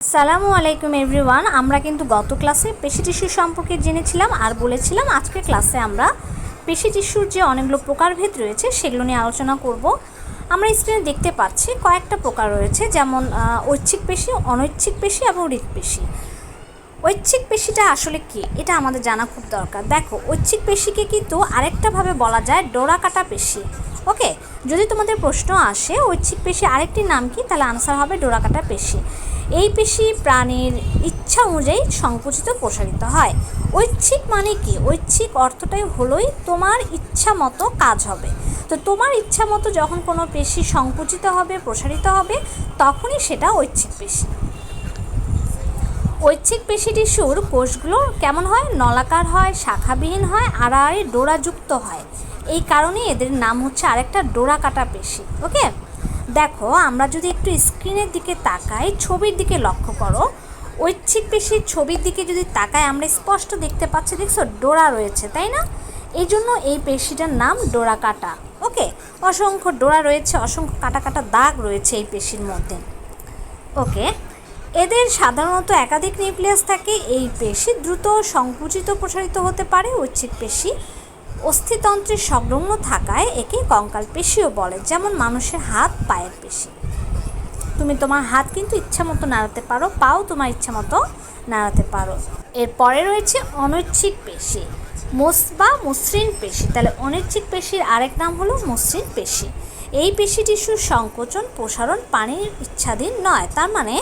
সালামু আলাইকুম এভরিওয়ান, আমরা কিন্তু গত ক্লাসে পেশি টিস্যু সম্পর্কে জেনেছিলাম আর বলেছিলাম আজকের ক্লাসে আমরা পেশি টিস্যুর যে অনেকগুলো প্রকারভেদ রয়েছে সেগুলো নিয়ে আলোচনা করব। আমরা স্ক্রিনে দেখতে পাচ্ছি কয়েকটা প্রকার রয়েছে, যেমন ঐচ্ছিক পেশি, অনৈচ্ছিক পেশি এবং হৃৎপেশি। ঐচ্ছিক পেশিটা আসলে কি? এটা আমাদের জানা খুব দরকার। দেখো, ঐচ্ছিক পেশিকে কিন্তু আরেকটাভাবে বলা যায় ডোরা কাটা পেশি ওকে যদি তোমাদের প্রশ্ন আসে, ঐচ্ছিক পেশি আরেকটি নাম কি? তাহলে আনসার হবে ডোরাকাটা পেশি। এই পেশি প্রাণীর ইচ্ছা অনুযায়ী সংকুচিত, প্রসারিত হয়। ঐচ্ছিক মানে কি? ঐচ্ছিক অর্থটাই হলোই তোমার ইচ্ছা মতো কাজ হবে। তো তোমার ইচ্ছা মতো যখন কোনো পেশি সংকুচিত হবে, প্রসারিত হবে, তখনই সেটা ঐচ্ছিক পেশি। ঐচ্ছিক পেশি টিস্যুর কোষগুলো কেমন হয়? নলাকার হয়, শাখাবিহীন হয় আর আড়াআড়ি ডোরাযুক্ত হয়। এই কারণে এদের নাম হচ্ছে আরেকটা ডোরা কাটা পেশি, ওকে? দেখো, আমরা যদি একটু স্ক্রিনের দিকে তাকাই, ছবির দিকে লক্ষ্য করো। ঐচ্ছিক পেশির ছবির দিকে যদি তাকাই, আমরা স্পষ্ট দেখতে পাচ্ছি, দেখছ, ডোরা রয়েছে, তাই না? এই জন্য এই পেশিটার নাম ডোরা কাটা ওকে? অসংখ্য ডোরা রয়েছে, অসংখ্য কাটা কাটা দাগ রয়েছে এই পেশির মধ্যে, ওকে? এদের সাধারণত একাধিক নিউক্লিয়াস থাকে। এই পেশি দ্রুত সংকুচিত প্রসারিত হতে পারে। ঐচ্ছিক পেশি অস্থিতন্ত্রের সংলগ্ন থাকায় একে কঙ্কাল পেশিও বলে, যেমন মানুষের হাত, পায়ের পেশি। তুমি তোমার হাত কিন্তু ইচ্ছা মতো নাড়াতে পারো, পাও তোমার ইচ্ছা মতো নাড়াতে পারো। এরপরে রয়েছে অনৈচ্ছিক পেশি, মোস বা মসৃণ পেশি। তাহলে অনৈচ্ছিক পেশির আরেক নাম হলো মসৃণ পেশি। এই পেশি টিস্যুর সংকোচন প্রসারণ পানির ইচ্ছাধীন নয়। তার মানে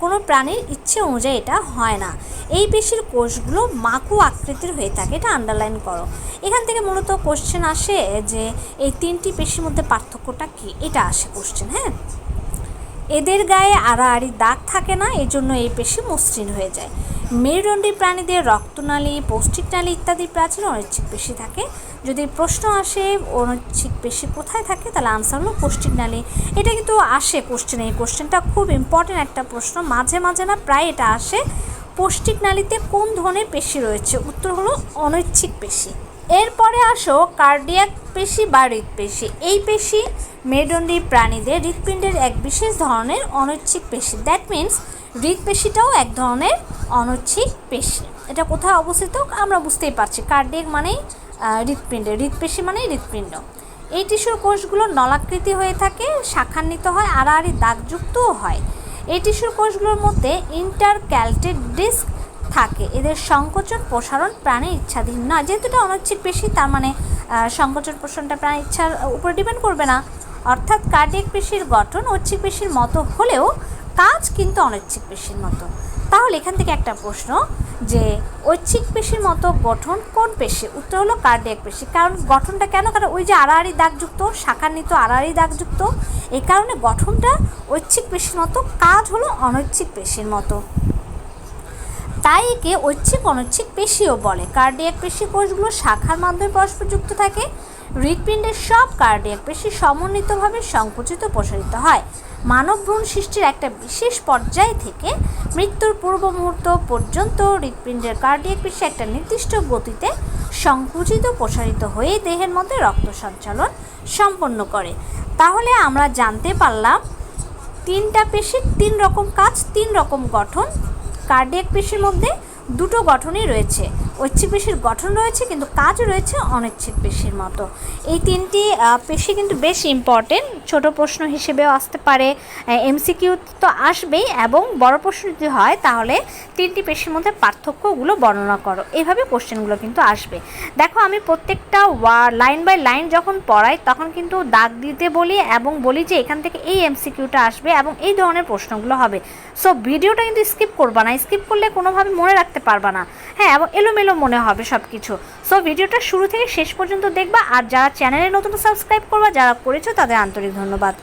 কোনো প্রাণীর ইচ্ছে অনুযায়ী এটা হয় না। এই পেশির কোষগুলো মাকু আকৃতির হয়ে থাকে, এটা আন্ডারলাইন করো। এখান থেকে মূলত কোশ্চেন আসে যে এই তিনটি পেশির মধ্যে পার্থক্যটা কী? এটা আসে কোশ্চেন হ্যাঁ? এদের গায়ে আড়াআড়ি দাগ থাকে না এই জন্য এই পেশি মসৃণ হয়ে যায়। মেরুদণ্ডী প্রাণীদের রক্তনালী পৌষ্টিকনালী ইত্যাদি প্রাচীন অনৈচ্ছিক পেশি থাকে। যদি প্রশ্ন আসে অনৈচ্ছিক পেশি কোথায় থাকে, তাহলে আনসার হলো পৌষ্টিক নালী। এটা কিন্তু আসে কোশ্চেন এই কোশ্চেনটা খুব ইম্পর্টেন্ট একটা প্রশ্ন। মাঝে মাঝে না প্রায় এটা আসে। পৌষ্টিক নালীতে কোন ধরনের পেশি রয়েছে? উত্তর হলো অনৈচ্ছিক পেশি। এরপরে আসো কার্ডিয়াক পেশি বা হৃৎপেশি এই পেশি মেরুদণ্ডী প্রাণীদের হৃৎপিণ্ডের এক বিশেষ ধরনের অনৈচ্ছিক পেশি। দ্যাট মিন্স হৃৎপেশিটাও এক ধরনের অনৈচ্ছিক পেশি। এটা কোথায় অবস্থিত? আমরা বুঝতেই পারছি। কার্ডিয়াক মানেই হৃৎপিণ্ডে। হৃৎপেশি মানেই হৃৎপিণ্ড। এই টিস্যুর কোষগুলো নলাকৃতি হয়ে থাকে, শাখান্বিত হয়, আড়াআড়ি দাগযুক্তও হয়। এই টিস্যুর কোষগুলোর মধ্যে ইন্টারক্যালটেড ডিস্ক থাকে। এদের সংকোচন প্রসারণ প্রাণীর ইচ্ছাধীন না যেহেতু এটা অনৈচ্ছিক পেশি, তার মানে সংকোচন প্রসারণটা প্রাণীর ইচ্ছার উপর ডিপেন্ড করবে না। অর্থাৎ কার্ডিয়াক পেশির গঠন ঐচ্ছিক পেশির মতো হলেও কাজ কিন্তু অনৈচ্ছিক পেশির মতো। তাহলে এখান থেকে একটা প্রশ্ন যে, ঐচ্ছিক পেশির মতো গঠন কোন পেশি? উত্তর হলো কার্ডিয়াক পেশি। কারণ গঠনটা কেন? কারণ ওই যে আড়াআড়ি দাগযুক্ত, শাখান্বিত আড়াআড়ি দাগযুক্ত, এই কারণে গঠনটা ঐচ্ছিক পেশির মতো, কাজ হলো অনৈচ্ছিক পেশির মতো। তাই একে ঐচ্ছিক অনৈচ্ছিক পেশিও বলে। কার্ডিয়াক পেশি কোষগুলো শাখার মাধ্যমে পরস্পর যুক্ত থাকে। হৃৎপিণ্ডের সব কার্ডিয়াক পেশি সমন্বিতভাবে সংকুচিত প্রসারিত হয়। মানব ভ্রূণ সৃষ্টির একটা বিশেষ পর্যায় থেকে মৃত্যুর পূর্ব মুহূর্ত পর্যন্ত হৃৎপিণ্ডের কার্ডিয়াক পেশি একটা নির্দিষ্ট গতিতে সংকুচিত, প্রসারিত হয়ে দেহের মধ্যে রক্ত সঞ্চালন সম্পন্ন করে। তাহলে আমরা জানতে পারলাম তিনটা পেশির তিন রকম কাজ, তিন রকম গঠন। কার্ডিয়াক পেশির মধ্যে দুটো গঠনই রয়েছে। ঐচ্ছিক পেশির গঠন রয়েছে, কিন্তু কাজ রয়েছে অনৈচ্ছিক পেশির মতো। এই তিনটি পেশি কিন্তু বেশ ইম্পর্টেন্ট ছোট প্রশ্ন হিসেবেও আসতে পারে এমসিকিউ তো আসবেই, এবং বড় প্রশ্ন যদি হয়, তাহলে তিনটি পেশির মধ্যে পার্থক্যগুলো বর্ণনা করো। এইভাবে কোশ্চেনগুলো কিন্তু আসবে। দেখো, আমি প্রত্যেকটা লাইন বাই লাইন যখন পড়াই, তখন কিন্তু দাগ দিতে বলি এবং বলি যে এখান থেকে এই এমসিকিউটা আসবে এবং এই ধরনের প্রশ্নগুলো হবে। সো ভিডিওটা কিন্তু স্কিপ করবা না। স্কিপ করলে কোনোভাবে মনে রাখতে পারবা না। হ্যাঁ এবং এলোমেলো মনে হবে সব কিছু সো ভিডিওটা শুরু থেকে শেষ পর্যন্ত দেখবা আর যারা চ্যানেলে নতুন সাবস্ক্রাইব করবা, যারা করেছ তাদের আন্তরিক ধন্যবাদ।